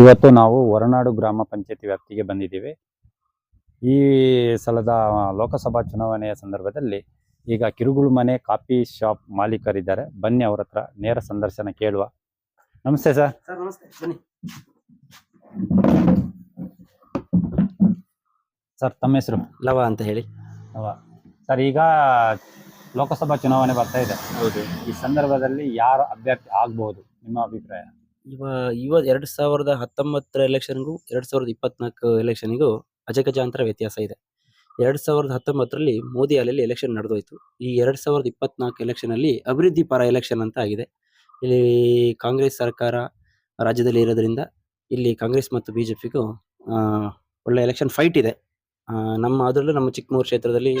ಇವತ್ತು ನಾವು ಹೊರನಾಡು ಗ್ರಾಮ ಪಂಚಾಯತಿ ವ್ಯಾಪ್ತಿಗೆ ಬಂದಿದ್ದೀವಿ. ಈ ಸಲದ ಲೋಕಸಭಾ ಚುನಾವಣೆಯ ಸಂದರ್ಭದಲ್ಲಿ ಈಗ ಕಿರುಗುಳು ಮನೆ ಕಾಫಿ ಶಾಪ್ ಮಾಲೀಕರಿದ್ದಾರೆ. ಬನ್ನಿ ಅವ್ರ ಹತ್ರ ನೇರ ಸಂದರ್ಶನ ಕೇಳುವ. ನಮಸ್ತೆ ಸರ್. ಸರ್ ನಮಸ್ತೆ. ಬನ್ನಿ. ಸರ್ ತಮ್ಮ ಹೆಸರು? ಲವ ಅಂತ ಹೇಳಿ. ಲವ. ಸರ್ ಈಗ ಲೋಕಸಭಾ ಚುನಾವಣೆ ಬರ್ತಾ ಇದೆ. ಹೌದು. ಈ ಸಂದರ್ಭದಲ್ಲಿ ಯಾರು ಅಭ್ಯರ್ಥಿ ಆಗ್ಬಹುದು ನಿಮ್ಮ ಅಭಿಪ್ರಾಯ? ಇವ ಇವ ಎರಡ್ ಸಾವಿರದ ಹತ್ತೊಂಬತ್ತರ ಎಲೆಕ್ಷನ್ಗೂ ಎರಡ್ ಸಾವಿರದ ಇಪ್ಪತ್ನಾಲ್ಕು ಎಲೆಕ್ಷನ್ಗೂ ಅಜಗಜಾಂತರ ವ್ಯತ್ಯಾಸ ಇದೆ. ಎರಡ್ ಸಾವಿರದ ಹತ್ತೊಂಬತ್ತರಲ್ಲಿ ಮೋದಿ ಅಲೆಯಲ್ಲಿ ಎಲೆಕ್ಷನ್ ನಡೆದೋಯ್ತು. ಈ ಎರಡ್ ಸಾವಿರದ ಇಪ್ಪತ್ನಾಲ್ಕು ಎಲೆಕ್ಷನ್ ಅಲ್ಲಿ ಅಭಿವೃದ್ಧಿ ಪರ ಎಲೆಕ್ಷನ್ ಅಂತ ಆಗಿದೆ. ಇಲ್ಲಿ ಕಾಂಗ್ರೆಸ್ ಸರ್ಕಾರ ರಾಜ್ಯದಲ್ಲಿ ಇರೋದ್ರಿಂದ ಇಲ್ಲಿ ಕಾಂಗ್ರೆಸ್ ಮತ್ತು ಬಿ ಜೆ ಪಿಗೂ ಒಳ್ಳೆ ಎಲೆಕ್ಷನ್ ಫೈಟ್ ಇದೆ. ನಮ್ಮ ಅದರಲ್ಲೂ ನಮ್ಮ ಚಿಕ್ಕಮೂರು ಕ್ಷೇತ್ರದಲ್ಲಿ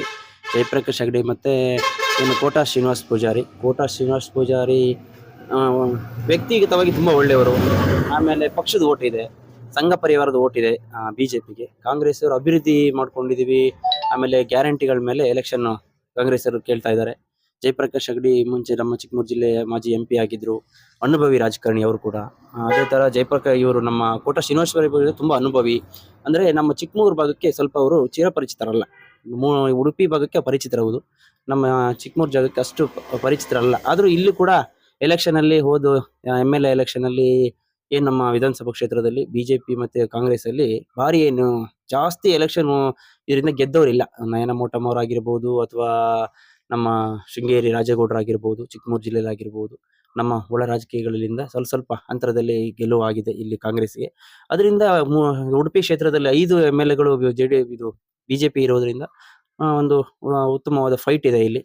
ಜಯಪ್ರಕಾಶ್ ಹೆಗ್ಡೆ ಮತ್ತು ಏನು ಕೋಟಾ ಶ್ರೀನಿವಾಸ್ ಪೂಜಾರಿ. ಕೋಟಾ ಶ್ರೀನಿವಾಸ್ ಪೂಜಾರಿ ವ್ಯಕ್ತಿಗತವಾಗಿ ತುಂಬಾ ಒಳ್ಳೆಯವರು. ಆಮೇಲೆ ಪಕ್ಷದ ಓಟ್ ಇದೆ. ಸಂಘ ಪರಿವಾರದ ಓಟ್ ಇದೆ ಬಿಜೆಪಿಗೆ. ಕಾಂಗ್ರೆಸ್ ಅವರು ಅಭಿವೃದ್ಧಿ ಮಾಡ್ಕೊಂಡಿದೀವಿ. ಆಮೇಲೆ ಗ್ಯಾರಂಟಿಗಳ ಮೇಲೆ ಎಲೆಕ್ಷನ್ ಕಾಂಗ್ರೆಸ್ ಅವರು ಕೇಳ್ತಾ ಇದ್ದಾರೆ. ಜಯಪ್ರಕಾಶ್ ಅಗಡಿ ಮುಂಚೆ ನಮ್ಮ ಚಿಕ್ಕಮೂರು ಜಿಲ್ಲೆ ಮಾಜಿ ಎಂ ಪಿ ಆಗಿದ್ರು. ಅನುಭವಿ ರಾಜಕಾರಣಿ ಅವರು ಕೂಡ. ಅದೇ ತರ ಜಯಪ್ರಕಾಶ್ ಇವರು ನಮ್ಮ ಕೋಟ ಶ್ರೀನಿವಾಸ ತುಂಬ ತುಂಬಾ ಅನುಭವಿ. ಅಂದ್ರೆ ನಮ್ಮ ಚಿಕ್ಕಮೂರು ಭಾಗಕ್ಕೆ ಸ್ವಲ್ಪ ಅವರು ಚಿರಪರಿಚಿತರಲ್ಲ. ಉಡುಪಿ ಭಾಗಕ್ಕೆ ಪರಿಚಿತರವುದು ನಮ್ಮ ಚಿಕ್ಕಮೂರು ಜಾಗಕ್ಕೆ ಅಷ್ಟು ಪರಿಚಿತರಲ್ಲ ಆದರೂ ಇಲ್ಲೂ ಕೂಡ ಎಲೆಕ್ಷನ್ ಅಲ್ಲಿ ಹೋದ ಎಂ ಎಲ್ ಎ ಎಲೆಕ್ಷನ್ ಅಲ್ಲಿ ಏನ್ ನಮ್ಮ ವಿಧಾನಸಭಾ ಕ್ಷೇತ್ರದಲ್ಲಿ ಬಿಜೆಪಿ ಮತ್ತೆ ಕಾಂಗ್ರೆಸ್ ಅಲ್ಲಿ ಭಾರಿ ಏನು ಜಾಸ್ತಿ ಎಲೆಕ್ಷನ್ ಇದರಿಂದ ಗೆದ್ದವರಿಲ್ಲ. ನಯನ ಮೋಟಮ್ ಅವರಾಗಿರ್ಬೋದು ಅಥವಾ ನಮ್ಮ ಶೃಂಗೇರಿ ರಾಜೇಗೌಡರಾಗಿರ್ಬೋದು ಚಿಕ್ಕಮೂರು ಜಿಲ್ಲೆಯಲ್ಲಿ ಆಗಿರ್ಬೋದು, ನಮ್ಮ ಒಳ ರಾಜಕೀಯಗಳಿಂದ ಸ್ವಲ್ಪ ಸ್ವಲ್ಪ ಅಂತರದಲ್ಲಿ ಗೆಲುವು ಆಗಿದೆ ಇಲ್ಲಿ ಕಾಂಗ್ರೆಸ್ಗೆ ಅದರಿಂದ ಉಡುಪಿ ಕ್ಷೇತ್ರದಲ್ಲಿ ಐದು ಎಂ ಎಲ್ ಎಗಳು ಜೆ ಡಿ ಇದು ಬಿಜೆಪಿ ಇರೋದ್ರಿಂದ ಒಂದು ಉತ್ತಮವಾದ ಫೈಟ್ ಇದೆ ಇಲ್ಲಿ.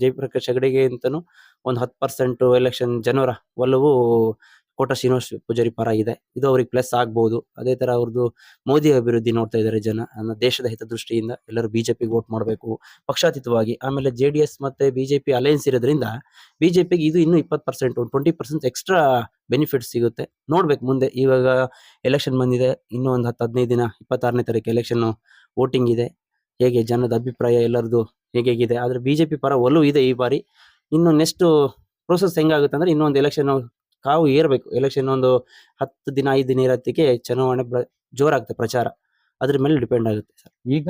ಜಯಪ್ರಕಾಶ್ ಹೆಗಡೆಗೆ ಅಂತಾನು ಒಂದು ಹತ್ತು ಪರ್ಸೆಂಟ್ ಎಲೆಕ್ಷನ್ ಜನರ ಒಲವು ಕೋಟ ಶ್ರೀನಿವಾಸ ಪೂಜಾರಿ ಪರ ಇದೆ. ಇದು ಅವ್ರಿಗೆ ಪ್ಲಸ್ ಆಗ್ಬಹುದು ಅದೇ ತರ ಅವ್ರದ್ದು ಮೋದಿ ಅಭಿವೃದ್ಧಿ ನೋಡ್ತಾ ಇದ್ದಾರೆ ಜನ. ನಮ್ಮ ದೇಶದ ಹಿತದೃಷ್ಟಿಯಿಂದ ಎಲ್ಲರೂ ಬಿಜೆಪಿಗೆ ವೋಟ್ ಮಾಡಬೇಕು. ಪಕ್ಷಾತೀತವಾಗಿ ಆಮೇಲೆ ಜೆ ಡಿ ಎಸ್ ಮತ್ತೆ ಬಿಜೆಪಿ ಅಲಯನ್ಸ್ ಇರೋದ್ರಿಂದ ಬಿಜೆಪಿಗೆ ಇದು ಇನ್ನೂ ಇಪ್ಪತ್ತು ಪರ್ಸೆಂಟ್, ಒಂದು ಟ್ವೆಂಟಿ ಪರ್ಸೆಂಟ್ ಎಕ್ಸ್ಟ್ರಾ ಬೆನಿಫಿಟ್ ಸಿಗುತ್ತೆ. ನೋಡ್ಬೇಕು ಮುಂದೆ. ಇವಾಗ ಎಲೆಕ್ಷನ್ ಬಂದಿದೆ. ಇನ್ನೂ ಒಂದು ಹತ್ತು ಹದಿನೈದು ದಿನ, ಇಪ್ಪತ್ತಾರನೇ ತಾರೀಕು ಎಲೆಕ್ಷನ್ ವೋಟಿಂಗ್ ಇದೆ. ಹೇಗೆ ಜನದ ಅಭಿಪ್ರಾಯ ಎಲ್ಲರದು ಹೇಗಿದೆ? ಆದ್ರೆ ಬಿಜೆಪಿ ಪರ ಒಲವು ಇದೆ ಈ ಬಾರಿ. ಇನ್ನು ನೆಕ್ಸ್ಟ್ ಪ್ರೋಸೆಸ್ ಹೆಂಗಾಗುತ್ತೆ ಅಂದ್ರೆ ಇನ್ನೊಂದು ಎಲೆಕ್ಷನ್ ಕಾವು ಏರ್ಬೇಕು. ಎಲೆಕ್ಷನ್ ಒಂದು ಹತ್ತು ದಿನ ಐದು ದಿನ ಇರತ್ತಿಗೆ ಚುನಾವಣೆ ಜೋರಾಗುತ್ತೆ ಪ್ರಚಾರ. ಅದ್ರ ಮೇಲೆ ಡಿಪೆಂಡ್ ಆಗುತ್ತೆ ಸರ್ ಈಗ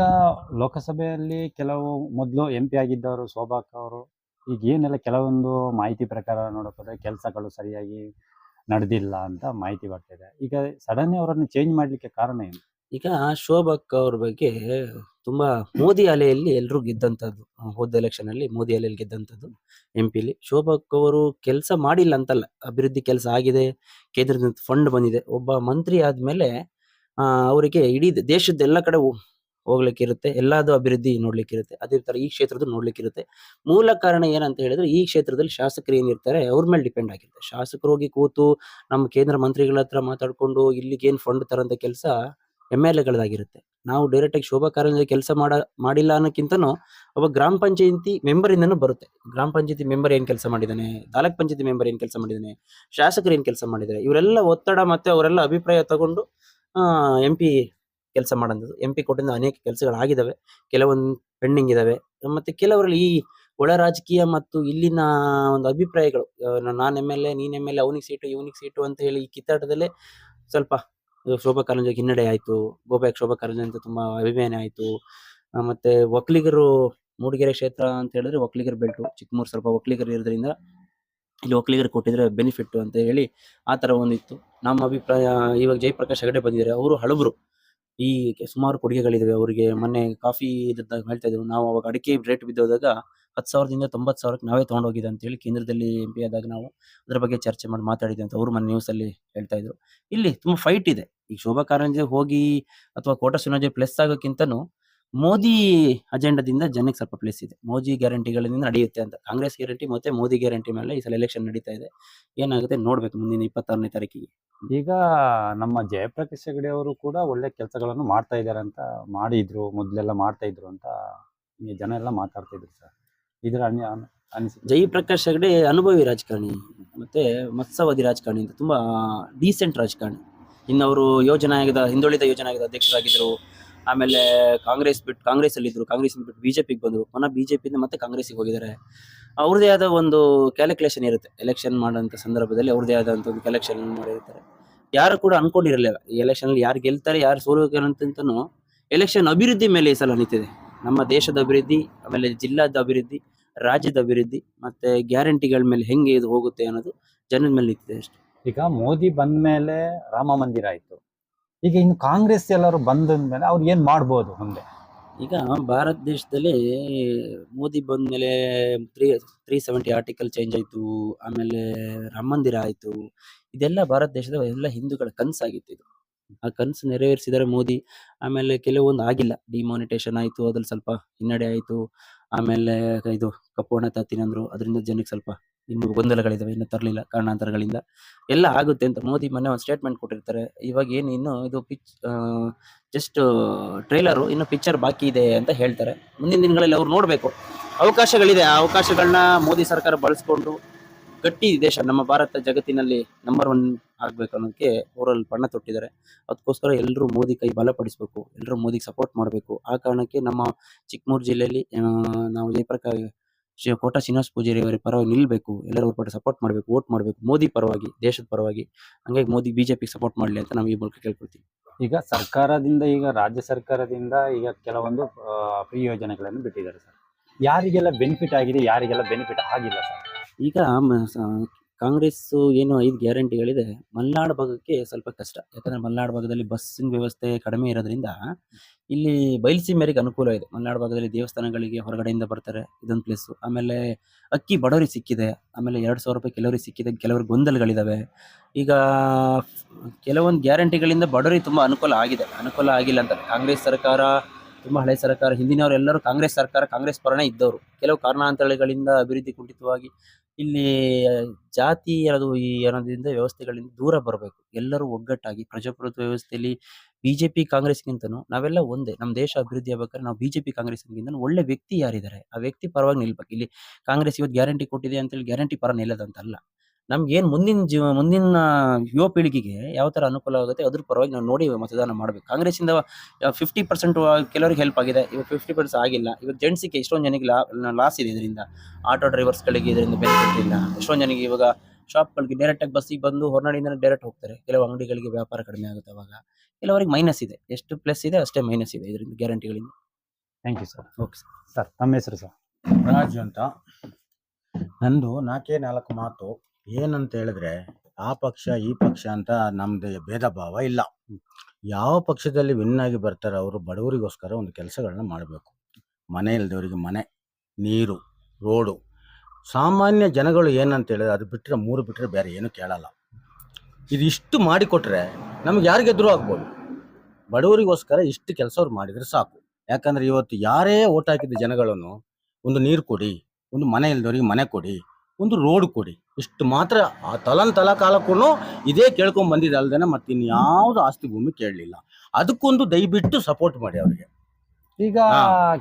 ಲೋಕಸಭೆಯಲ್ಲಿ ಕೆಲವು ಮೊದಲು ಎಂ ಪಿ ಆಗಿದ್ದವರು ಶೋಭಾಕ್ ಅವರು ಈಗ ಏನೆಲ್ಲ ಕೆಲವೊಂದು ಮಾಹಿತಿ ಪ್ರಕಾರ ನೋಡೋಕೋದ್ರೆ ಕೆಲಸಗಳು ಸರಿಯಾಗಿ ನಡೆದಿಲ್ಲ ಅಂತ ಮಾಹಿತಿ ಬರ್ತಿದೆ. ಈಗ ಸಡನ್ ಅವರನ್ನು ಚೇಂಜ್ ಮಾಡಲಿಕ್ಕೆ ಕಾರಣ ಏನು? ಈಗ ಶೋಭಾಕ್ ಅವ್ರ ಬಗ್ಗೆ ತುಂಬಾ ಮೋದಿ ಅಲೆಯಲ್ಲಿ ಎಲ್ಲರೂ ಗೆದ್ದಂತದ್ದು. ಹೋದ ಎಲೆಕ್ಷನ್ ಅಲ್ಲಿ ಮೋದಿ ಅಲೆಯಲ್ಲಿ ಗೆದ್ದಂತದ್ದು ಎಂ ಪಿಲಿ ಶೋಭಕ್ ಅವರು ಕೆಲಸ ಮಾಡಿಲ್ಲ ಅಂತಲ್ಲ. ಅಭಿವೃದ್ಧಿ ಕೆಲಸ ಆಗಿದೆ. ಕೇಂದ್ರದಿಂದ ಫಂಡ್ ಬಂದಿದೆ. ಒಬ್ಬ ಮಂತ್ರಿ ಆದ್ಮೇಲೆ ಅವರಿಗೆ ಇಡೀ ದೇಶದ ಎಲ್ಲ ಕಡೆ ಹೋಗ್ಲಿಕ್ಕೆ ಇರುತ್ತೆ. ಎಲ್ಲಾದು ಅಭಿವೃದ್ಧಿ ನೋಡ್ಲಿಕ್ಕೆ ಇರುತ್ತೆ. ಅದೇ ತರ ಈ ಕ್ಷೇತ್ರದ ನೋಡ್ಲಿಕ್ಕೆ ಇರುತ್ತೆ. ಮೂಲ ಕಾರಣ ಏನಂತ ಹೇಳಿದ್ರೆ, ಈ ಕ್ಷೇತ್ರದಲ್ಲಿ ಶಾಸಕರು ಏನಿರ್ತಾರೆ ಅವ್ರ ಮೇಲೆ ಡಿಪೆಂಡ್ ಆಗಿರುತ್ತೆ. ಶಾಸಕರು ಹೋಗಿ ಕೂತು ನಮ್ಮ ಕೇಂದ್ರ ಮಂತ್ರಿಗಳ ಹತ್ರ ಮಾತಾಡ್ಕೊಂಡು ಇಲ್ಲಿಗೆ ಫಂಡ್ ತರಂತ ಕೆಲಸ ಎಂ ಎಲ್ ಎಗಳದಾಗಿರುತ್ತೆ ನಾವು ಡೈರೆಕ್ಟಾಗಿ ಶೋಭಾ ಕಾರಂಜಿ ಕೆಲಸ ಮಾಡ, ಮಾಡಿಲ್ಲ ಅನ್ನೋಕ್ಕಿಂತನೂ ಒಬ್ಬ ಗ್ರಾಮ ಪಂಚಾಯತಿ ಮೆಂಬರ್ ಇಂದನೂ ಬರುತ್ತೆ. ಗ್ರಾಮ ಪಂಚಾಯತಿ ಮೆಂಬರ್ ಏನು ಕೆಲಸ ಮಾಡಿದ್ದಾನೆ? ತಾಲೂಕ್ ಪಂಚಾಯತಿ ಮೆಂಬರ್ ಏನು ಕೆಲಸ ಮಾಡಿದ್ದಾನೆ? ಶಾಸಕರು ಏನು ಕೆಲಸ ಮಾಡಿದ್ದಾರೆ? ಇವರೆಲ್ಲ ಒತ್ತಡ ಮತ್ತೆ ಅವರೆಲ್ಲ ಅಭಿಪ್ರಾಯ ತಗೊಂಡು ಎಂ ಪಿ ಕೆಲಸ ಮಾಡೋದು ಎಂ ಪಿ ಕೊಟ್ಟಿಂದ ಅನೇಕ ಕೆಲಸಗಳಾಗಿದ್ದಾವೆ. ಕೆಲವೊಂದು ಪೆಂಡಿಂಗ್ ಇದ್ದಾವೆ. ಮತ್ತೆ ಕೆಲವರಲ್ಲಿ ಈ ಒಳ ರಾಜಕೀಯ ಮತ್ತು ಇಲ್ಲಿನ ಒಂದು ಅಭಿಪ್ರಾಯಗಳು. ನಾನು ಎಂ ಎಲ್ ಎ ನೀನ್ ಎಂ ಎಲ್ ಎ ಅವನಿಗೆ ಸೀಟು, ಇವನಿಗೆ ಸೀಟು ಅಂತ ಹೇಳಿ ಈ ಕಿತ್ತಾಟದಲ್ಲೇ ಸ್ವಲ್ಪ ಶೋಭಾ ಕಾರಂಜಿ ಹಿನ್ನಡೆ ಆಯ್ತು. ಗೋಬ್ಯಾಕ್ ಶೋಭಾ ಕಾರಂಜಿ ಅಂತ ತುಂಬಾ ಅಭಿಮಾನ ಆಯ್ತು. ಮತ್ತೆ ಒಕ್ಕಲಿಗರು ಮೂಡಿಗೆರೆ ಕ್ಷೇತ್ರ ಅಂತ ಹೇಳಿದ್ರೆ ಒಕ್ಕಲಿಗರ ಬೆಲ್ಟು. ಚಿಕ್ಕಮೂರು ಸ್ವಲ್ಪ ಒಕ್ಕಲಿಗರು ಇರೋದ್ರಿಂದ ಇಲ್ಲಿ ಒಕ್ಕಲಿಗರು ಕೊಟ್ಟಿದ್ರೆ ಬೆನಿಫಿಟ್ ಅಂತ ಹೇಳಿ ಆ ತರ ಒಂದಿತ್ತು. ನಮ್ಮ ಅಭಿಪ್ರಾಯ, ಇವಾಗ ಜಯಪ್ರಕಾಶ್ ಹೆಗಡೆ ಬಂದಿದ್ದಾರೆ. ಅವರು ಹಳಬರು. ಈ ಸುಮಾರು ಕೊಡುಗೆಗಳಿದಾವೆ. ಅವರಿಗೆ ಮೊನ್ನೆ ಕಾಫಿ ಇದ್ದಾಗ ಹೇಳ್ತಾ ಇದ್ರು. ನಾವು ಅವಾಗ ಅಡಿಕೆ ರೇಟ್ ಬಿದ್ದೋದಾಗ ಹತ್ತು ಸಾವಿರದಿಂದ ತೊಂಬತ್ತು ಸಾವಿರಕ್ಕೆ ನಾವೇ ತೊಗೊಂಡೋಗಿದೆ ಅಂತ ಹೇಳಿ ಕೇಂದ್ರದಲ್ಲಿ ಎಂ ಪಿ ಆದಾಗ ನಾವು ಅದ್ರ ಬಗ್ಗೆ ಚರ್ಚೆ ಮಾಡಿ ಮಾತಾಡಿದ್ದೆ ಅಂತ ಅವರು ಮನೆ ನ್ಯೂಸಲ್ಲಿ ಹೇಳ್ತಾ ಇದ್ರು. ಇಲ್ಲಿ ತುಂಬ ಫೈಟ್ ಇದೆ. ಈಗ ಶೋಭಾ ಕಾರಂಜಿ ಹೋಗಿ ಅಥವಾ ಕೋಟ ಸುನಾಜೆ ಪ್ಲಸ್ ಆಗೋಕ್ಕಿಂತನೂ ಮೋದಿ ಅಜೆಂಡಾದಿಂದ ಜನಕ್ಕೆ ಸ್ವಲ್ಪ ಪ್ಲೇಸ್ ಇದೆ. ಮೋದಿ ಗ್ಯಾರಂಟಿಗಳಿಂದ ನಡೆಯುತ್ತೆ ಅಂತ. ಕಾಂಗ್ರೆಸ್ ಗ್ಯಾರಂಟಿ ಮತ್ತೆ ಮೋದಿ ಗ್ಯಾರಂಟಿ ಮೇಲೆ ಈ ಸಲ ಎಲೆಕ್ಷನ್ ನಡೀತಾ ಇದೆ. ಏನಾಗುತ್ತೆ ನೋಡ್ಬೇಕು ಮುಂದಿನ ಇಪ್ಪತ್ತಾರನೇ ತಾರೀಕಿಗೆ. ಈಗ ನಮ್ಮ ಜಯಪ್ರಕಾಶ್ ಹೆಗಡೆ ಅವರು ಕೂಡ ಒಳ್ಳೆ ಕೆಲಸಗಳನ್ನು ಮಾಡ್ತಾ ಇದ್ದಾರೆ ಅಂತ ಮಾಡಿದ್ರು, ಮೊದಲೆಲ್ಲ ಮಾಡ್ತಾ ಇದ್ರು ಅಂತ ಜನ ಎಲ್ಲ ಮಾತಾಡ್ತಿದ್ರು ಸರ್. ಇದರ ಅನಿ ಅನಿಸಿಕೆ ಜಯಪ್ರಕಾಶ್ ಹೆಗಡೆ ಅನುಭವಿ ರಾಜಕಾರಣಿ, ಮತ್ತೆ ಮತ್ಸವಾದಿ ರಾಜಕಾರಣಿ ಅಂತ ತುಂಬಾ ಡೀಸೆಂಟ್ ರಾಜಕಾರಣಿ. ಇನ್ನು ಅವರು ಯೋಜನೆ ಆಗಿದ ಹಿಂದುಳಿದ ಯೋಜನೆ ಆಗಿದ ಅಧ್ಯಕ್ಷರಾಗಿದ್ದರು ಆಮೇಲೆ ಕಾಂಗ್ರೆಸ್ ಬಿಟ್ಟು ಕಾಂಗ್ರೆಸ್ ಅಲ್ಲಿ ಇದ್ರು ಕಾಂಗ್ರೆಸ್ ಬಿಟ್ಟು ಬಿಜೆಪಿಗೆ ಬಂದರು. ಪುನಃ ಬಿಜೆಪಿಯಿಂದ ಮತ್ತೆ ಕಾಂಗ್ರೆಸ್ಗೆ ಹೋಗಿದ್ದಾರೆ. ಅವ್ರದೇ ಆದ ಒಂದು ಕ್ಯಾಲ್ಕುಲೇಷನ್ ಇರುತ್ತೆ. ಎಲೆಕ್ಷನ್ ಮಾಡೋಂಥ ಸಂದರ್ಭದಲ್ಲಿ ಅವ್ರದೇ ಆದಂಥ ಒಂದು ಕ್ಯಾಲ್ಕುಲೇಷನ್ ಮಾಡಿರ್ತಾರೆ. ಯಾರು ಕೂಡ ಅನ್ಕೊಂಡಿರಲಿಲ್ಲ. ಈ ಎಲೆಕ್ಷನ್ ಅಲ್ಲಿ ಯಾರು ಗೆಲ್ತಾರೆ, ಯಾರು ಸೋಲೋಕೆ ಅಂತಂತನೂ ಎಲೆಕ್ಷನ್ ಅಭಿವೃದ್ಧಿ ಮೇಲೆ ಈ ಸಲ ನಿಂತಿದೆ. ನಮ್ಮ ದೇಶದ ಅಭಿವೃದ್ಧಿ ಆಮೇಲೆ ಜಿಲ್ಲಾದ ಅಭಿವೃದ್ಧಿ ರಾಜ್ಯದ ಅಭಿವೃದ್ಧಿ ಮತ್ತೆ ಗ್ಯಾರಂಟಿಗಳ ಮೇಲೆ ಹೆಂಗೆ ಇದು ಹೋಗುತ್ತೆ ಅನ್ನೋದು ಜನದ ಮೇಲೆ ನಿಂತಿದೆ ಅಷ್ಟೇ. ಈಗ ಮೋದಿ ಬಂದ ಮೇಲೆ ರಾಮ ಮಂದಿರ ಆಯ್ತು. ಈಗ ಇನ್ನು ಕಾಂಗ್ರೆಸ್ ಎಲ್ಲರೂ ಬಂದ ಮೇಲೆ ಅವ್ರು ಏನ್ ಮಾಡ್ಬೋದು ಮುಂದೆ? ಈಗ ಭಾರತ ದೇಶದಲ್ಲಿ ಮೋದಿ ಬಂದ ಮೇಲೆ three three seventy article change ಆಯಿತು ಆಮೇಲೆ ರಾಮ ಮಂದಿರ ಆಯಿತು. ಇದೆಲ್ಲ ಭಾರತ ದೇಶದ ಎಲ್ಲ ಹಿಂದೂಗಳ ಕನಸಾಗಿತ್ತು ಇದು. ಆ ಕನಸು ನೆರವೇರಿಸಿದರೆ ಮೋದಿ. ಆಮೇಲೆ ಕೆಲವೊಂದು ಆಗಿಲ್ಲ. ಡಿಮಾನಿಟೇಷನ್ ಆಯಿತು, ಅದ್ರಲ್ಲಿ ಸ್ವಲ್ಪ ಹಿನ್ನಡೆ ಆಯಿತು. ಆಮೇಲೆ ಇದು ಕಪ್ಪು ಹಣ ಅಂದ್ರು, ಅದರಿಂದ ಜನಕ್ಕೆ ಸ್ವಲ್ಪ ಇನ್ನು ಗೊಂದಲಗಳಿದಾವೆ, ಇನ್ನು ತರಲಿಲ್ಲ ಕಾರಣಾಂತರಗಳಿಂದ. ಎಲ್ಲ ಆಗುತ್ತೆ ಅಂತ ಮೋದಿ ಮೊನ್ನೆ ಒಂದು ಸ್ಟೇಟ್ಮೆಂಟ್ ಕೊಟ್ಟಿರ್ತಾರೆ. ಇವಾಗ ಏನು ಇನ್ನು ಇದು ಪಿಚ್ ಜಸ್ಟ್ ಟ್ರೈಲರು ಇನ್ನು ಪಿಕ್ಚರ್ ಬಾಕಿ ಇದೆ ಅಂತ ಹೇಳ್ತಾರೆ. ಮುಂದಿನ ದಿನಗಳಲ್ಲಿ ಅವ್ರು ನೋಡಬೇಕು. ಅವಕಾಶಗಳಿದೆ, ಆ ಅವಕಾಶಗಳನ್ನ ಮೋದಿ ಸರ್ಕಾರ ಬಳಸ್ಕೊಂಡು ಗಟ್ಟಿ ದೇಶ, ನಮ್ಮ ಭಾರತ ಜಗತ್ತಿನಲ್ಲಿ ನಂಬರ್ ಒನ್ ಆಗ್ಬೇಕು ಅನ್ನೋಕೆ ಅವರಲ್ಲಿ ಬಣ್ಣ ತೊಟ್ಟಿದ್ದಾರೆ. ಅದಕ್ಕೋಸ್ಕರ ಎಲ್ಲರೂ ಮೋದಿ ಕೈ ಬಲಪಡಿಸಬೇಕು ಎಲ್ಲರೂ ಮೋದಿಗೆ ಸಪೋರ್ಟ್ ಮಾಡಬೇಕು. ಆ ಕಾರಣಕ್ಕೆ ನಮ್ಮ ಚಿಕ್ಕಮೂರು ಜಿಲ್ಲೆಯಲ್ಲಿ ನಾವು ಶ್ರೀ ಕೋಟ ಶ್ರೀನಿವಾಸ ಪೂಜಾರಿ ಅವರ ಪರವಾಗಿ ನಿಲ್ಬೇಕು, ಎಲ್ಲರೂ ಅವ್ರ ಪರ ಸಪೋರ್ಟ್ ಮಾಡಬೇಕು ವೋಟ್ ಮಾಡಬೇಕು, ಮೋದಿ ಪರವಾಗಿ, ದೇಶದ ಪರವಾಗಿ. ಹಂಗಾಗಿ ಮೋದಿ ಬಿಜೆಪಿ ಸಪೋರ್ಟ್ ಮಾಡಲಿ ಅಂತ ನಾವು ಈ ಮೂಲಕ ಕೇಳ್ಕೊಳ್ತೀವಿ. ಈಗ ಸರ್ಕಾರದಿಂದ, ಈಗ ರಾಜ್ಯ ಸರ್ಕಾರದಿಂದ ಈಗ ಕೆಲವೊಂದು ಫ್ರೀ ಯೋಜನೆಗಳನ್ನು ಬಿಟ್ಟಿದ್ದಾರೆ ಸರ್. ಯಾರಿಗೆಲ್ಲ ಬೆನಿಫಿಟ್ ಆಗಿದೆ, ಯಾರಿಗೆಲ್ಲ ಬೆನಿಫಿಟ್ ಆಗಿಲ್ಲ ಸರ್? ಈಗ ಕಾಂಗ್ರೆಸ್ ಏನು ಐದು ಗ್ಯಾರಂಟಿಗಳಿದೆ. ಮಲೆನಾಡು ಭಾಗಕ್ಕೆ ಸ್ವಲ್ಪ ಕಷ್ಟ. ಯಾಕಂದ್ರೆ ಮಲೆನಾಡು ಭಾಗದಲ್ಲಿ ಬಸ್ಸಿನ ವ್ಯವಸ್ಥೆ ಕಡಿಮೆ ಇರೋದ್ರಿಂದ ಇಲ್ಲಿ ಬಯಲುಸೀಮೆಯರಿಗೆ ಅನುಕೂಲ ಇದೆ. ಮಲೆನಾಡು ಭಾಗದಲ್ಲಿ ದೇವಸ್ಥಾನಗಳಿಗೆ ಹೊರಗಡೆಯಿಂದ ಬರ್ತಾರೆ. ಇದೊಂದು ಪ್ಲೇಸ್ ಆಮೇಲೆ ಅಕ್ಕಿ ಬಡವರಿಗೆ ಸಿಕ್ಕಿದೆ. ಆಮೇಲೆ ಎರಡು ಸಾವಿರ ರೂಪಾಯಿ ಕೆಲವರಿಗೆ ಸಿಕ್ಕಿದೆ. ಕೆಲವರು ಗೊಂದಲಗಳಿದಾವೆ. ಈಗ ಕೆಲವೊಂದು ಗ್ಯಾರಂಟಿಗಳಿಂದ ಬಡವರಿಗೆ ತುಂಬಾ ಅನುಕೂಲ ಆಗಿದೆ. ಅನುಕೂಲ ಆಗಿಲ್ಲ ಅಂತ ಕಾಂಗ್ರೆಸ್ ಸರ್ಕಾರ, ತುಂಬಾ ಹಳೆ ಸರ್ಕಾರ ಹಿಂದಿನವರು ಎಲ್ಲರೂ ಕಾಂಗ್ರೆಸ್ ಸರ್ಕಾರ, ಕಾಂಗ್ರೆಸ್ ಪರನೇ ಇದ್ದವರು. ಕೆಲವು ಕಾರಣಾಂತರಗಳಿಂದ ಅಭಿವೃದ್ಧಿ ಕುಂಠಿತವಾಗಿ ಇಲ್ಲಿ ಜಾತಿ ಅದು ಈ ಅನ್ನೋದ್ರಿಂದ ವ್ಯವಸ್ಥೆಗಳಿಂದ ದೂರ ಬರಬೇಕು. ಎಲ್ಲರೂ ಒಗ್ಗಟ್ಟಾಗಿ, ಪ್ರಜಾಪ್ರಭುತ್ವ ವ್ಯವಸ್ಥೆಯಲ್ಲಿ ಬಿಜೆಪಿ, ಕಾಂಗ್ರೆಸ್ಗಿಂತನೂ ನಾವೆಲ್ಲ ಒಂದೇ. ನಮ್ಮ ದೇಶ ಅಭಿವೃದ್ಧಿ ಆಗ್ಬೇಕಾದ್ರೆ ನಾವು ಬಿಜೆಪಿ ಕಾಂಗ್ರೆಸ್ಗಿಂತ ಒಳ್ಳೆ ವ್ಯಕ್ತಿ ಯಾರಿದ್ದಾರೆ? ಆ ವ್ಯಕ್ತಿ ಪರವಾಗಿ ನಿಲ್ಬೇಕು. ಇಲ್ಲಿ ಕಾಂಗ್ರೆಸ್ ಇವತ್ತು ಗ್ಯಾರಂಟಿ ಕೊಟ್ಟಿದೆ ಅಂತೇಳಿ ಗ್ಯಾರಂಟಿ ಪರ ನಿಲ್ಲದಂತಲ್ಲ. ನಮ್ಗೆ ಏನು ಮುಂದಿನ ಜೀವ ಮುಂದಿನ ಯುವ ಪೀಳಿಗೆಗೆ ಯಾವ ಥರ ಅನುಕೂಲ ಆಗುತ್ತೆ ಅದ್ರ ಪರವಾಗಿ ನಾವು ನೋಡಿ ಮತದಾನ ಮಾಡಬೇಕು. ಕಾಂಗ್ರೆಸ್ಸಿಂದ ಫಿಫ್ಟಿ ಪರ್ಸೆಂಟ್ ಕೆಲವರಿಗೆ ಹೆಲ್ಪ್ ಆಗಿದೆ ಇವಾಗ ಫಿಫ್ಟಿ ಪರ್ಸೆಂಟ್ ಆಗಿಲ್ಲ. ಇವಾಗ ಜೆಂಟ್ಸಿಗೆ ಎಷ್ಟೊಂದು ಜನಕ್ಕೆ ಲಾಸ್ ಇದೆ ಇದರಿಂದ. ಆಟೋ ಡ್ರೈವರ್ಸ್ಗಳಿಗೆ ಇದರಿಂದ ಬೆನಿಫಿಟ್ ಇಲ್ಲ. ಎಷ್ಟೊಂದು ಜನಕ್ಕೆ ಇವಾಗ ಶಾಪ್ಗಳಿಗೆ ಡೈರೆಕ್ಟ್ ಆಗಿ ಬಸ್ಸಿಗೆ ಬಂದು ಹೊರನಾಡಿಂದ ಡೈರೆಕ್ಟ್ ಹೋಗ್ತಾರೆ. ಕೆಲವು ಅಂಗಡಿಗಳಿಗೆ ವ್ಯಾಪಾರ ಕಡಿಮೆ ಆಗುತ್ತೆ ಅವಾಗ. ಕೆಲವರಿಗೆ ಮೈನಸ್ ಇದೆ. ಎಷ್ಟು ಪ್ಲಸ್ ಇದೆ ಅಷ್ಟೇ ಮೈನಸ್ ಇದೆ ಇದರಿಂದ ಗ್ಯಾರಂಟಿಗಳಿಂದ thank you sir okay sir ತಮ್ಮ ಹೆಸರು ಸರ್ ರಾಜು ಅಂತ. ನಂದು ನಾಲ್ಕೇ ನಾಲ್ಕು ಮಾತು. ಏನಂತ ಹೇಳಿದ್ರೆ, ಆ ಪಕ್ಷ, ಈ ಪಕ್ಷ ಅಂತ ನಮ್ದು ಭೇದ ಭಾವ ಇಲ್ಲ. ಯಾವ ಪಕ್ಷದಲ್ಲಿ ವಿನ್ ಆಗಿ ಬರ್ತಾರೆ ಅವರು ಬಡವರಿಗೋಸ್ಕರ ಒಂದು ಕೆಲಸಗಳನ್ನ ಮಾಡಬೇಕು. ಮನೆ ಇಲ್ಲದವರಿಗೆ ಮನೆ, ನೀರು, ರೋಡು. ಸಾಮಾನ್ಯ ಜನಗಳು ಏನಂತ ಹೇಳಿದ್ರೆ ಅದು ಬಿಟ್ಟರೆ ಮೂರು ಬಿಟ್ಟರೆ ಬೇರೆ ಏನು ಕೇಳಲ್ಲ. ಇದಿಷ್ಟು ಮಾಡಿಕೊಟ್ರೆ ನಮ್ಗೆ ಯಾರಿಗೆ ಎದುರು ಆಗ್ಬೋದು? ಬಡವರಿಗೋಸ್ಕರ ಇಷ್ಟು ಕೆಲಸ ಅವ್ರು ಮಾಡಿದ್ರೆ ಸಾಕು. ಯಾಕಂದ್ರೆ ಇವತ್ತು ಯಾರೇ ಓಟ್ ಹಾಕಿದ ಜನಗಳನ್ನು ಒಂದು ನೀರು ಕೊಡಿ, ಒಂದು ಮನೆ ಇಲ್ಲದವರಿಗೆ ಮನೆ ಕೊಡಿ ಒಂದು ರೋಡ್ ಕೊಡಿ. ಇಷ್ಟು ಮಾತ್ರ ಆ ತಲನ್ ತಲ ಕಾಲಕ್ಕೂ ಇದೇ ಕೇಳ್ಕೊಂಡ್ ಬಂದಿದೆ ಅಲ್ದೇನೆ ಮತ್ತೆ ಇನ್ಯಾವುದು ಆಸ್ತಿ ಭೂಮಿ ಕೇಳಲಿಲ್ಲ. ಅದಕ್ಕೊಂದು ದಯವಿಟ್ಟು ಸಪೋರ್ಟ್ ಮಾಡಿ ಅವರಿಗೆ. ಈಗ.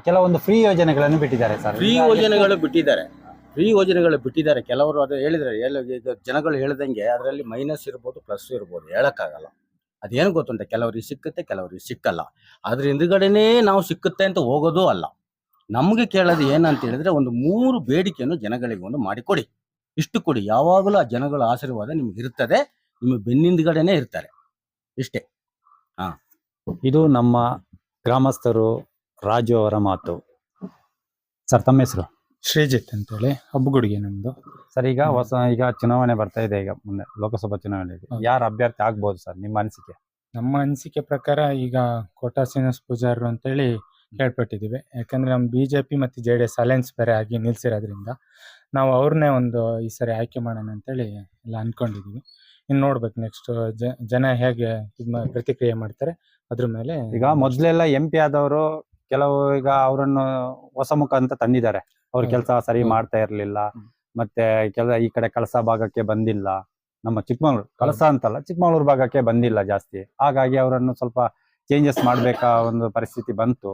ಕೆಲವೊಂದು ಫ್ರೀ ಯೋಜನೆಗಳನ್ನು ಬಿಟ್ಟಿದ್ದಾರೆ ಸರ್. ಫ್ರೀ ಯೋಜನೆಗಳು ಬಿಟ್ಟಿದ್ದಾರೆ. ಫ್ರೀ ಯೋಜನೆಗಳು ಬಿಟ್ಟಿದ್ದಾರೆ. ಕೆಲವರು ಅದು ಹೇಳಿದ್ರೆ ಈಗ ಜನಗಳು ಹೇಳ್ದಂಗೆ ಅದರಲ್ಲಿ ಮೈನಸ್ ಇರ್ಬೋದು ಪ್ಲಸ್ ಇರ್ಬೋದು ಹೇಳಕ್ಕಾಗಲ್ಲ. ಅದೇನು ಗೊತ್ತುಂಟ? ಕೆಲವರಿಗೆ ಸಿಕ್ಕುತ್ತೆ ಕೆಲವರಿಗೆ ಸಿಕ್ಕಲ್ಲ. ಅದ್ರ ಹಿಂದ್ಗಡೆನೇ ನಾವು ಸಿಕ್ಕುತ್ತೆ ಅಂತ ಹೋಗೋದು ಅಲ್ಲ. ನಮಗೆ ಕೇಳೋದು ಏನಂತ ಹೇಳಿದ್ರೆ ಒಂದು ಮೂರು ಬೇಡಿಕೆಯನ್ನು ಜನಗಳಿಗೆ ಒಂದು ಮಾಡಿಕೊಡಿ. ಇಷ್ಟು ಕೊಡಿ. ಯಾವಾಗಲೂ ಆ ಜನಗಳ ಆಶೀರ್ವಾದ ನಿಮ್ಗೆ ಇರ್ತದೆ. ನಿಮ್ಮ ಬೆನ್ನಿಂದ್ಗಡೆನೇ ಇರ್ತಾರೆ. ಇಷ್ಟೇ. ಇದು ನಮ್ಮ ಗ್ರಾಮಸ್ಥರು ರಾಜು ಅವರ ಮಾತು. ಸರ್ ತಮ್ಮ ಹೆಸರು? ಶ್ರೀಜಿತ್ ಅಂತೇಳಿ. ಹಬ್ಬಗುಡಿಗೆ ನಮ್ದು. ಸರ್ ಈಗ ಹೊಸ ಈಗ ಚುನಾವಣೆ ಬರ್ತಾ ಇದೆ. ಈಗ ಮುಂದೆ ಲೋಕಸಭಾ ಚುನಾವಣೆ ಇದೆ. ಯಾರು ಅಭ್ಯರ್ಥಿ ಆಗ್ಬೋದು ಸರ್ ನಿಮ್ಮ ಅನಿಸಿಕೆ? ನಮ್ಮ ಅನಿಸಿಕೆ ಪ್ರಕಾರ ಈಗ ಕೋಟಾ ಶ್ರೀನಿವಾಸ ಪೂಜಾರರು ಅಂತೇಳಿ ಕೇಳ್ಪಟ್ಟಿದ್ದೀವಿ. ಯಾಕಂದರೆ ನಮ್ಮ ಬಿ ಜೆ ಪಿ ಮತ್ತು ಜೆ ಡಿ ಎಸ್ ಅಲಯನ್ಸ್ ಬೇರೆ ಆಗಿ ನಿಲ್ಲಿಸಿರೋದ್ರಿಂದ ನಾವು ಅವ್ರನ್ನೇ ಒಂದು ಈ ಸರಿ ಆಯ್ಕೆ ಮಾಡೋಣ ಅಂತೇಳಿ ಎಲ್ಲ ಅಂದ್ಕೊಂಡಿದ್ದೀವಿ ಇನ್ನು ನೋಡ್ಬೇಕು ನೆಕ್ಸ್ಟ್ ಜನ ಹೇಗೆ ಪ್ರತಿಕ್ರಿಯೆ ಮಾಡ್ತಾರೆ ಅದ್ರ ಮೇಲೆ ಈಗ ಮೊದಲೆಲ್ಲ ಎಂ ಪಿ ಆದವರು ಕೆಲವು ಈಗ ಅವರನ್ನು ಹೊಸ ಮುಖ ಅಂತ ತಂದಿದ್ದಾರೆ. ಅವ್ರ ಕೆಲಸ ಸರಿ ಮಾಡ್ತಾ ಇರಲಿಲ್ಲ. ಮತ್ತೆ ಕೆಲ ಈ ಕಡೆ ಕಳಸ ಭಾಗಕ್ಕೆ ಬಂದಿಲ್ಲ. ನಮ್ಮ ಚಿಕ್ಕಮಗಳೂರು ಕಳಸ ಅಂತಲ್ಲ ಚಿಕ್ಕಮಗಳೂರು ಭಾಗಕ್ಕೆ ಬಂದಿಲ್ಲ ಜಾಸ್ತಿ. ಹಾಗಾಗಿ ಅವರನ್ನು ಸ್ವಲ್ಪ ಚೇಂಜಸ್ ಮಾಡಬೇಕಾ ಒಂದು ಪರಿಸ್ಥಿತಿ ಬಂತು.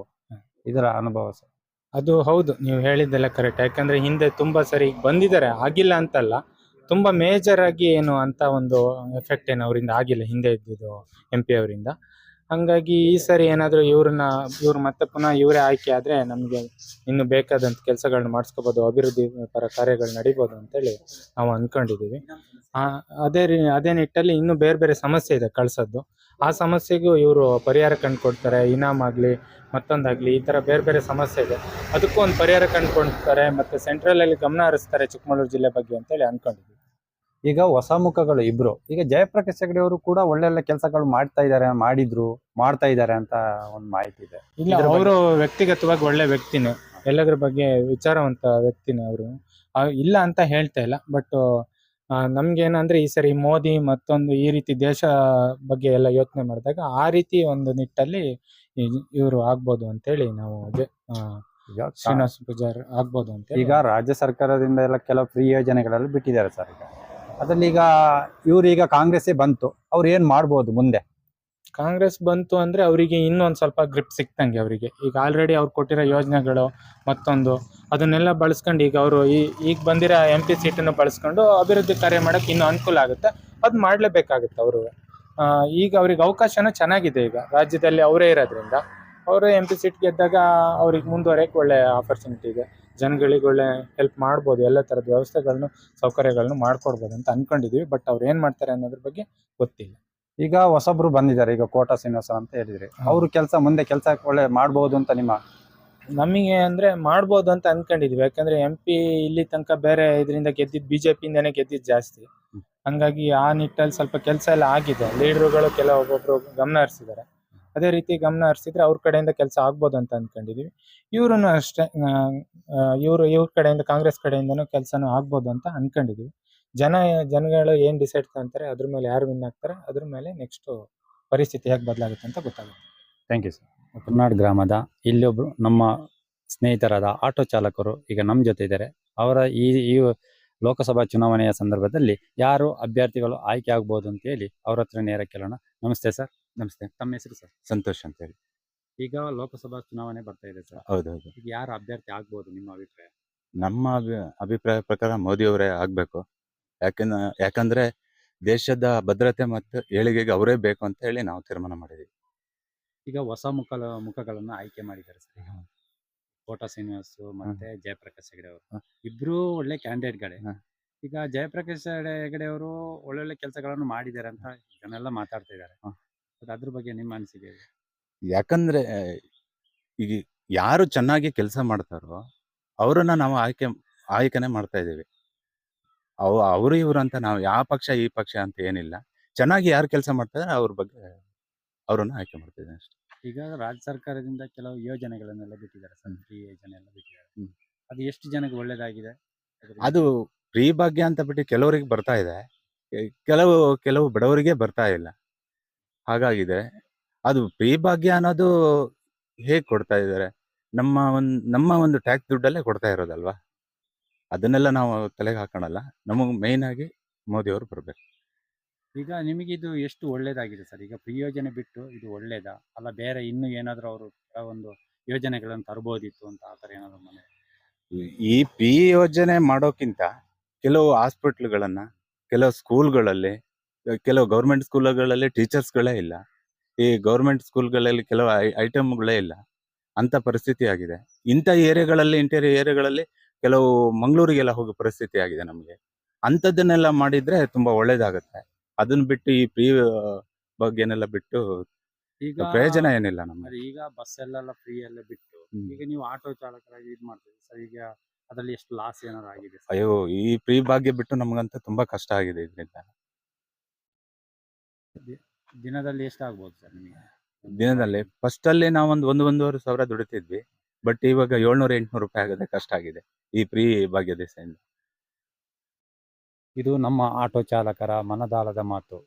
ಇದರ ಅನುಭವ ಸರ್. ಅದು ಹೌದು, ನೀವು ಹೇಳಿದ್ದೆಲ್ಲ ಕರೆಕ್ಟ್ ಯಾಕಂದ್ರೆ ಹಿಂದೆ ತುಂಬಾ ಸರಿ ಬಂದಿದ್ದಾರೆ, ಆಗಿಲ್ಲ ಅಂತಲ್ಲ, ತುಂಬಾ ಮೇಜರ್ ಆಗಿ ಏನು ಅಂತ ಒಂದು ಎಫೆಕ್ಟ್ ಏನು ಅವರಿಂದ ಆಗಿಲ್ಲ, ಹಿಂದೆ ಇದ್ದಿದ್ದು ಎಂ ಪಿ ಅವರಿಂದ. ಹಂಗಾಗಿ ಈ ಸರಿ ಏನಾದ್ರು ಇವ್ರನ್ನ, ಇವ್ರು ಮತ್ತೆ ಪುನಃ ಇವರೇ ಆಯ್ಕೆ ಆದ್ರೆ ನಮ್ಗೆ ಇನ್ನು ಬೇಕಾದಂತ ಕೆಲಸಗಳನ್ನ ಮಾಡಿಸ್ಕೋಬಹುದು ಅಭಿವೃದ್ಧಿ ಪರ ಕಾರ್ಯಗಳು ನಡಿಬೋದು ಅಂತೇಳಿ ನಾವು ಅನ್ಕೊಂಡಿದೀವಿ. ಆ, ಅದೇ ರೀ, ಅದೇ ನಿಟ್ಟಲ್ಲಿ ಇನ್ನು ಬೇರೆ ಬೇರೆ ಸಮಸ್ಯೆ ಇದೆ ಕಳ್ಸೋದು. ಆ ಸಮಸ್ಯೆಗೂ ಇವರು ಪರಿಹಾರ ಕಂಡುಕೊಡ್ತಾರೆ, ಇನಾಮ್ ಆಗ್ಲಿ, ಮತ್ತೊಂದಾಗ್ಲಿ, ಈ ತರ ಬೇರೆ ಬೇರೆ ಸಮಸ್ಯೆ ಇದೆ. ಅದಕ್ಕೂ ಒಂದು ಪರಿಹಾರ ಕಂಡುಕೊಡ್ತಾರೆ, ಮತ್ತೆ ಸೆಂಟ್ರಲ್ ಅಲ್ಲಿ ಗಮನ ಹರಿಸ್ತಾರೆ ಚಿಕ್ಕಮಗಳೂರು ಜಿಲ್ಲೆ ಬಗ್ಗೆ ಅಂತೇಳಿ ಅನ್ಕೊಂಡಿದ್ವಿ. ಈಗ ಹೊಸ ಮುಖಗಳು ಇಬ್ರು. ಈಗ ಜಯಪ್ರಕಾಶ್ ಹೆಗಡೆ ಅವರು ಕೂಡ ಒಳ್ಳೆ ಕೆಲಸಗಳು ಮಾಡ್ತಾ ಇದ್ದಾರೆ ಮಾಡಿದ್ರು ಮಾಡ್ತಾ ಇದ್ದಾರೆ ಅಂತ ಒಂದು ಮಾಹಿತಿ ಇದೆ. ಇಲ್ಲ ಅವರು ವ್ಯಕ್ತಿಗತವಾಗಿ ಒಳ್ಳೆ ವ್ಯಕ್ತಿನೇ. ಎಲ್ಲದ್ರ ಬಗ್ಗೆ ವಿಚಾರವಂತ ವ್ಯಕ್ತಿನೇ ಅವರು. ಇಲ್ಲ ಅಂತ ಹೇಳ್ತಾ ಇಲ್ಲ ಬಟ್ ನಮ್ಗೆ ಏನಂದ್ರೆ ಈ ಸರಿ ಮೋದಿ ಮತ್ತೊಂದು ಈ ರೀತಿ ದೇಶ ಬಗ್ಗೆ ಎಲ್ಲ ಯೋಚನೆ ಮಾಡಿದಾಗ ಆ ರೀತಿ ಒಂದು ನಿಟ್ಟಲ್ಲಿ ಇವರು ಆಗ್ಬೋದು ಅಂತೇಳಿ ನಾವು ಶ್ರೀನಿವಾಸ ಪೂಜಾರ್ ಆಗ್ಬೋದು ಅಂತ ಈಗ ರಾಜ್ಯ ಸರ್ಕಾರದಿಂದ ಎಲ್ಲ ಕೆಲವು ಫ್ರೀ ಯೋಜನೆಗಳಲ್ಲಿ ಬಿಟ್ಟಿದ್ದಾರೆ ಸರ್ ಈಗ. ಅದ್ರಲ್ಲಿ ಈಗ ಕಾಂಗ್ರೆಸ್ಸೇ ಬಂತು. ಅವ್ರು ಏನು ಮಾಡ್ಬೋದು ಮುಂದೆ? ಕಾಂಗ್ರೆಸ್ ಬಂತು ಅಂದ್ರೆ ಅವರಿಗೆ ಇನ್ನೊಂದು ಸ್ವಲ್ಪ ಗ್ರಿಪ್ ಸಿಕ್ತಂಗೆ ಅವರಿಗೆ. ಈಗ ಆಲ್ರೆಡಿ ಅವ್ರು ಕೊಟ್ಟಿರೋ ಯೋಜನೆಗಳು ಮತ್ತೊಂದು, ಅದನ್ನೆಲ್ಲ ಬಳಸ್ಕೊಂಡು ಈಗ ಅವರು ಈ, ಈಗ ಬಂದಿರೋ ಎಂ ಪಿ ಸೀಟನ್ನು ಬಳಸ್ಕೊಂಡು ಅಭಿವೃದ್ಧಿ ಕಾರ್ಯ ಮಾಡಕ್ಕೆ ಇನ್ನೂ ಅನುಕೂಲ ಆಗುತ್ತೆ. ಅದು ಮಾಡಲೇಬೇಕಾಗುತ್ತೆ ಅವರು. ಈಗ ಅವ್ರಿಗೆ ಅವಕಾಶನೂ ಚೆನ್ನಾಗಿದೆ ಈಗ. ರಾಜ್ಯದಲ್ಲಿ ಅವರೇ ಇರೋದ್ರಿಂದ. ಅವರು ಎಂ ಪಿ ಸೀಟ್ ಗೆದ್ದಾಗ ಅವ್ರಿಗೆ ಮುಂದುವರೆಯಕ್ಕೆ ಒಳ್ಳೆ ಆಪರ್ಚುನಿಟಿ ಇದೆ. ಜನಗಳಿಗೆ ಒಳ್ಳೆ ಹೆಲ್ಪ್ ಮಾಡ್ಬೋದು ಎಲ್ಲ ಥರದ ವ್ಯವಸ್ಥೆಗಳನ್ನು ಸೌಕರ್ಯಗಳನ್ನು ಮಾಡ್ಕೊಡ್ಬೋದು ಅಂತ ಅನ್ಕೊಂಡಿದೀವಿ. ಬಟ್ ಅವ್ರು ಏನು ಮಾಡ್ತಾರೆ ಅನ್ನೋದ್ರ ಬಗ್ಗೆ ಗೊತ್ತಿಲ್ಲ. ಈಗ ಹೊಸಬ್ರು ಬಂದಿದ್ದಾರೆ ಈಗ ಕೋಟ ಶ್ರೀನಿವಾಸ ಅಂತ ಹೇಳಿದ್ರಿ. ಅವರು ಕೆಲಸ ಮುಂದೆ ಕೆಲಸ ಒಳ್ಳೆ ಮಾಡ್ಬೋದು ಅಂತ ನಿಮ್ಮ ನಮಗೆ ಅಂದ್ರೆ ಮಾಡ್ಬೋದು ಅಂತ ಅನ್ಕೊಂಡಿದ್ವಿ. ಯಾಕಂದ್ರೆ ಎಂ ಪಿ ಇಲ್ಲಿ ತನಕ ಬೇರೆ ಇದರಿಂದ ಗೆದ್ದಿದ್ ಬಿಜೆಪಿಯಿಂದನೇ ಗೆದ್ದಿದ್ದು ಜಾಸ್ತಿ. ಹಂಗಾಗಿ ಆ ನಿಟ್ಟಲ್ಲಿ ಸ್ವಲ್ಪ ಕೆಲಸ ಎಲ್ಲ ಆಗಿದೆ. ಲೀಡರ್ಗಳು ಕೆಲವೊಬ್ಬೊಬ್ರು ಗಮನ ಹರಿಸಿದ್ದಾರೆ. ಅದೇ ರೀತಿ ಗಮನ ಹರಿಸಿದ್ರೆ ಅವ್ರ ಕಡೆಯಿಂದ ಕೆಲಸ ಆಗ್ಬೋದು ಅಂತ ಅನ್ಕೊಂಡಿದೀವಿ. ಇವರು ಅಷ್ಟೇ ಇವರು, ಇವ್ರ ಕಡೆಯಿಂದ, ಕಾಂಗ್ರೆಸ್ ಕಡೆಯಿಂದನೂ ಕೆಲಸನೂ ಆಗ್ಬೋದು ಅಂತ ಅನ್ಕೊಂಡಿದೀವಿ. ಜನ, ಜನಗಳು ಏನು ಡಿಸೈಡ್ ತಗೊಂತಾರೆ ಅದ್ರ ಮೇಲೆ ಯಾರು ವಿನ್ ಆಗ್ತಾರೆ, ಅದ್ರ ಮೇಲೆ ನೆಕ್ಸ್ಟ್ ಪರಿಸ್ಥಿತಿ ಹೇಗೆ ಬದಲಾಗುತ್ತೆ ಅಂತ ಗೊತ್ತಾಗುತ್ತೆ. ಥ್ಯಾಂಕ್ ಯು ಸರ್ ಕುರ್ನಾಡ್ ಗ್ರಾಮದ ಇಲ್ಲೊಬ್ರು ನಮ್ಮ ಸ್ನೇಹಿತರಾದ ಆಟೋ ಚಾಲಕರು ಈಗ ನಮ್ಮ ಜೊತೆ ಇದ್ದಾರೆ ಅವರ ಈ ಲೋಕಸಭಾ ಚುನಾವಣೆಯ ಸಂದರ್ಭದಲ್ಲಿ ಯಾರು ಅಭ್ಯರ್ಥಿಗಳು ಆಯ್ಕೆ ಆಗ್ಬೋದು ಅಂತ ಹೇಳಿ ಅವ್ರ ಹತ್ರ ನೇರ ಕೇಳೋಣ. ನಮಸ್ತೆ ಸರ್. ನಮಸ್ತೆ. ತಮ್ಮ ಹೆಸರು ಸರ್? ಸಂತೋಷ್ ಅಂತ ಹೇಳಿ. ಈಗ ಲೋಕಸಭಾ ಚುನಾವಣೆ ಬರ್ತಾ ಇದೆ ಸರ್. ಹೌದೌದು. ಈಗ ಯಾರು ಅಭ್ಯರ್ಥಿ ಆಗ್ಬೋದು ನಿಮ್ಮ ಅಭಿಪ್ರಾಯ? ನಮ್ಮ ಅಭಿ ಅಭಿಪ್ರಾಯ ಪ್ರಕಾರ ಮೋದಿಯವರೇ ಆಗ್ಬೇಕು. ಯಾಕೆಂದ ಯಾಕಂದ್ರೆ ದೇಶದ ಭದ್ರತೆ ಮತ್ತು ಏಳಿಗೆಗೆ ಅವರೇ ಬೇಕು ಅಂತ ಹೇಳಿ ನಾವು ತೀರ್ಮಾನ ಮಾಡಿದ್ದೀವಿ. ಈಗ ಹೊಸ ಮುಖ ಮುಖಗಳನ್ನು ಆಯ್ಕೆ ಮಾಡಿದ್ದಾರೆ ಸರ್ ಕೋಟಾ ಶ್ರೀನಿವಾಸ್ ಮತ್ತೆ ಜಯಪ್ರಕಾಶ್ ಹೆಗಡೆ ಅವರು. ಇಬ್ರು ಒಳ್ಳೆ ಕ್ಯಾಂಡಿಡೇಟ್ಗಳೇ ಗಳೇ. ಈಗ ಜಯಪ್ರಕಾಶ್ ಹೆಗಡೆ- ಅವರು ಒಳ್ಳೊಳ್ಳೆ ಕೆಲಸಗಳನ್ನು ಮಾಡಿದ್ದಾರೆ ಅಂತ ಜನೆಲ್ಲ ಮಾತಾಡ್ತಾ ಇದ್ದಾರೆ. ಬಟ್ ಅದ್ರ ಬಗ್ಗೆ ನಿಮ್ಮ ಅನಿಸಿಕೆ? ಯಾಕಂದ್ರೆ ಈಗ ಯಾರು ಚೆನ್ನಾಗಿ ಕೆಲಸ ಮಾಡ್ತಾರೋ ಅವರನ್ನ ನಾವು ಆಯ್ಕೆ ಆಯ್ಕೆನೆ ಮಾಡ್ತಾ ಇದ್ದೀವಿ. ಅವ್ ಅವರು ಇವರು ಅಂತ ನಾವು ಯಾವ ಪಕ್ಷ ಈ ಪಕ್ಷ ಅಂತ ಏನಿಲ್ಲ. ಚೆನ್ನಾಗಿ ಯಾರು ಕೆಲಸ ಮಾಡ್ತಾರೆ ಅವ್ರ ಬಗ್ಗೆ ಅವರನ್ನು ಆಯ್ಕೆ ಮಾಡ್ತಿದ್ದೇವೆ ಅಷ್ಟೇ. ಈಗ ರಾಜ್ಯ ಸರ್ಕಾರದಿಂದ ಕೆಲವು ಯೋಜನೆಗಳನ್ನೆಲ್ಲ ಬಿಟ್ಟಿದ್ದಾರೆ ಸರ್ ಫ್ರೀ ಯೋಜನೆ ಎಲ್ಲ ಬಿಟ್ಟಿದ್ದಾರೆ. ಹ್ಮ್. ಅದು ಎಷ್ಟು ಜನಕ್ಕೆ ಒಳ್ಳೇದಾಗಿದೆ? ಅದು ಫ್ರೀ ಭಾಗ್ಯ ಅಂತ ಬಿಟ್ಟು ಕೆಲವರಿಗೆ ಬರ್ತಾ ಇದೆ. ಕೆಲವು ಕೆಲವು ಬಡವರಿಗೆ ಬರ್ತಾ ಇಲ್ಲ. ಹಾಗಾಗಿದೆ. ಅದು ಫ್ರೀ ಭಾಗ್ಯ ಅನ್ನೋದು ಹೇಗೆ ಕೊಡ್ತಾ ಇದ್ದಾರೆ? ನಮ್ಮ ಒಂದು ನಮ್ಮ ಒಂದು ಟ್ಯಾಕ್ಸ್ ದುಡ್ಡಲ್ಲೇ ಕೊಡ್ತಾ ಇರೋದಲ್ವಾ? ಅದನ್ನೆಲ್ಲ ನಾವು ತಲೆಗೆ ಹಾಕೋಣಲ್ಲ. ನಮಗೆ ಮೇಯ್ನ್ ಆಗಿ ಮೋದಿ ಅವರು ಬರಬೇಕು. ಈಗ ನಿಮಗೆ ಇದು ಎಷ್ಟು ಒಳ್ಳೇದಾಗಿದೆ ಸರ್? ಈಗ ಫ್ರೀ ಯೋಜನೆ ಬಿಟ್ಟು ಇದು ಒಳ್ಳೇದಾ? ಅಲ್ಲ ಬೇರೆ ಇನ್ನೂ ಏನಾದರೂ ಅವರು ಒಂದು ಯೋಜನೆಗಳನ್ನು ತರಬಹುದಿತ್ತು ಅಂತ ಆ ಥರ ಏನಾದರೂ ಮನೆ? ಈ ಪಿ ಯೋಜನೆ ಮಾಡೋಕ್ಕಿಂತ ಕೆಲವು ಹಾಸ್ಪಿಟ್ಲ್ಗಳನ್ನು, ಕೆಲವು ಸ್ಕೂಲ್ಗಳಲ್ಲಿ, ಕೆಲವು ಗೌರ್ಮೆಂಟ್ ಸ್ಕೂಲ್ಗಳಲ್ಲಿ ಟೀಚರ್ಸ್ಗಳೇ ಇಲ್ಲ. ಈ ಗೌರ್ಮೆಂಟ್ ಸ್ಕೂಲ್ಗಳಲ್ಲಿ ಕೆಲವು ಐಟಮ್ಗಳೇ ಇಲ್ಲ. ಅಂತ ಪರಿಸ್ಥಿತಿ ಆಗಿದೆ. ಇಂಥ ಏರಿಯಾಗಳಲ್ಲಿ, ಇಂಟೀರಿಯರ್ ಏರಿಯಾಗಳಲ್ಲಿ ಕೆಲವು ಮಂಗಳೂರಿಗೆಲ್ಲ ಹೋಗೋ ಪರಿಸ್ಥಿತಿ ಆಗಿದೆ ನಮಗೆ. ಅಂಥದ್ದನ್ನೆಲ್ಲ ಮಾಡಿದ್ರೆ ತುಂಬ ಒಳ್ಳೇದಾಗುತ್ತೆ. ಅದನ್ನ ಬಿಟ್ಟು ಈ ಪ್ರೀ ಬಗ್ಗೆನೆಲ್ಲ ಬಿಟ್ಟು ಈಗ ಪ್ರಯೋಜನ ಏನಿಲ್ಲ ನಮ್ಗೆ. ಈಗ ಬಸ್ ಎಲ್ಲ ಫ್ರೀ ಎಲ್ಲ ಬಿಟ್ಟು ಈಗ ನೀವು ಆಟೋ ಚಾಲಕರಾಗಿ ಇದು ಮಾಡ್ತೀವಿ ಸರ್ ಈಗ ಅದರಲ್ಲಿ ಎಷ್ಟು ಲಾಸ್ ಏನಾದ್ರು ಆಗಿದೆ ಅಯ್ಯೋ ಈ ಪ್ರೀ ಭಾಗ್ಯ ಬಿಟ್ಟು ನಮಗಂತೂ ತುಂಬಾ ಕಷ್ಟ ಆಗಿದೆ ಇದರಿಂದ. ದಿನದಲ್ಲಿ ಎಷ್ಟು ಆಗ್ಬೋದು ಸರ್ ನಿಮಗೆ? ದಿನದಲ್ಲಿ ಫಸ್ಟ್ ಅಲ್ಲಿ ನಾವೊಂದು ಒಂದು ಒಂದೂವರೆ ಸಾವಿರ ದುಡಿತಿದ್ವಿ ಬಟ್ ಇವಾಗ ಏಳ್ನೂರ ಎಂಟ್ನೂರು ರೂಪಾಯಿ ಆಗೋದೇ ಕಷ್ಟ ಆಗಿದೆ ಈ ಪ್ರೀ ಭಾಗ್ಯ ದೇಶದಿಂದ ಇದು ನಮ್ಮ ಆಟೋ ಚಾಲಕರ ಮನದಾಳದ ಮಾತು.